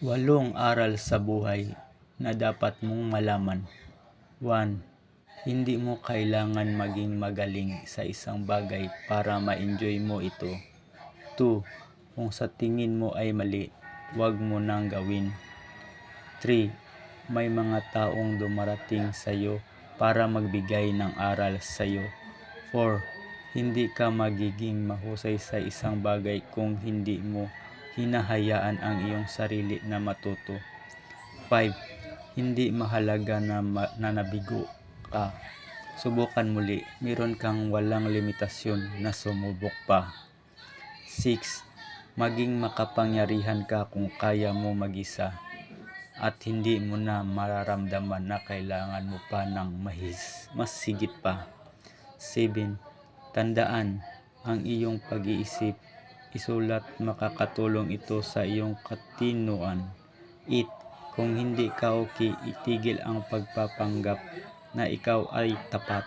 Walong aral sa buhay na dapat mong malaman. 1. Hindi mo kailangan maging magaling sa isang bagay para ma-enjoy mo ito. 2. Kung sa tingin mo ay mali, huwag mo nang gawin. 3. May mga taong dumarating sa iyo para magbigay ng aral sa iyo. 4. Hindi ka magiging mahusay sa isang bagay kung hindi mo hinahayaan ang iyong sarili na matuto. 5. Hindi mahalaga na, ma- na nabigo ka. Subukan muli. Meron kang walang limitasyon na sumubok pa. 6. Maging makapangyarihan ka kung kaya mo mag-isa at hindi mo na mararamdaman na kailangan mo pa ng mahis, mas sigit pa. 7. Tandaan, ang iyong pag-iisip, isulat makakatulong ito sa iyong katinuan. 8. Kung hindi ka okay, itigil ang pagpapanggap na ikaw ay tapat.